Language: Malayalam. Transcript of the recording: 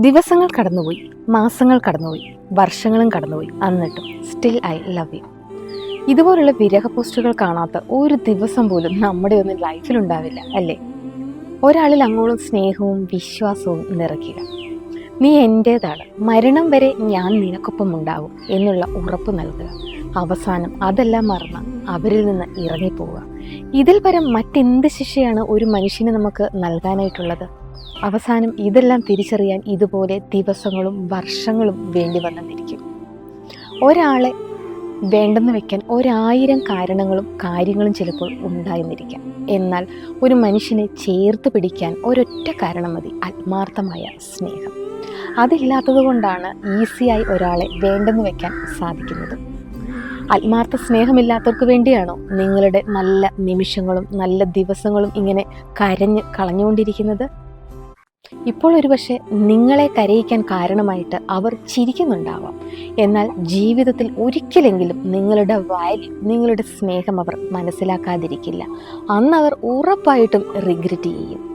ദിവസങ്ങൾ കടന്നുപോയി മാസങ്ങൾ കടന്നുപോയി വർഷങ്ങളും കടന്നുപോയി. എന്നിട്ടും സ്റ്റിൽ ഐ ലവ് യു ഇതുപോലുള്ള വിരഹ പോസ്റ്റുകൾ കാണാത്ത ഒരു ദിവസം പോലും നമ്മുടെ ഒന്നും ലൈഫിലുണ്ടാവില്ല അല്ലേ? ഒരാളിൽ അങ്ങോളം സ്നേഹവും വിശ്വാസവും നിറയ്ക്കുക. നീ എന്റേതാണ്. മരണം വരെ ഞാൻ നിനക്കൊപ്പം ഉണ്ടാവും എന്നുള്ള ഉറപ്പ് നൽകുക. അവസാനം അതെല്ലാം മറന്ന് അവരിൽ നിന്ന് ഇറങ്ങിപ്പോവുക. ഇതിൽ പരം മറ്റെന്ത് ശിക്ഷയാണ് ഒരു മനുഷ്യന് നമുക്ക് നൽകാനായിട്ടുള്ളത്? അവസാനം ഇതെല്ലാം തിരിച്ചറിയാൻ ഇതുപോലെ ദിവസങ്ങളും വർഷങ്ങളും വേണ്ടി വന്നെന്നിരിക്കും ഒരാളെ വേണ്ടെന്ന് വെക്കാൻ ഒരായിരം കാരണങ്ങളും കാര്യങ്ങളും ചിലപ്പോൾ ഉണ്ടായിരുന്നിരിക്കാം. എന്നാൽ ഒരു മനുഷ്യനെ ചേർത്ത് പിടിക്കാൻ ഒരൊറ്റ കാരണം മതി ആത്മാർത്ഥമായ സ്നേഹം. അതില്ലാത്തത് കൊണ്ടാണ് ഈസിയായി ഒരാളെ വേണ്ടെന്ന് വെക്കാൻ സാധിക്കുന്നത്. ആത്മാർത്ഥ സ്നേഹമില്ലാത്തവർക്ക് വേണ്ടിയാണോ നിങ്ങളുടെ നല്ല നിമിഷങ്ങളും നല്ല ദിവസങ്ങളും ഇങ്ങനെ കരഞ്ഞ് കളഞ്ഞുകൊണ്ടിരിക്കുന്നത്? ഇപ്പോൾ ഒരുപക്ഷെ നിങ്ങളെ കരയിക്കാൻ കാരണമായിട്ട് അവർ ചിരിക്കുന്നുണ്ടാവാം. എന്നാൽ ജീവിതത്തിൽ ഒരിക്കലെങ്കിലും നിങ്ങളുടെ വാല്യൂ നിങ്ങളുടെ സ്നേഹം അവർ മനസ്സിലാക്കാതിരിക്കില്ല. അന്ന് അവർ ഉറപ്പായിട്ടും റിഗ്രറ്റ് ചെയ്യും.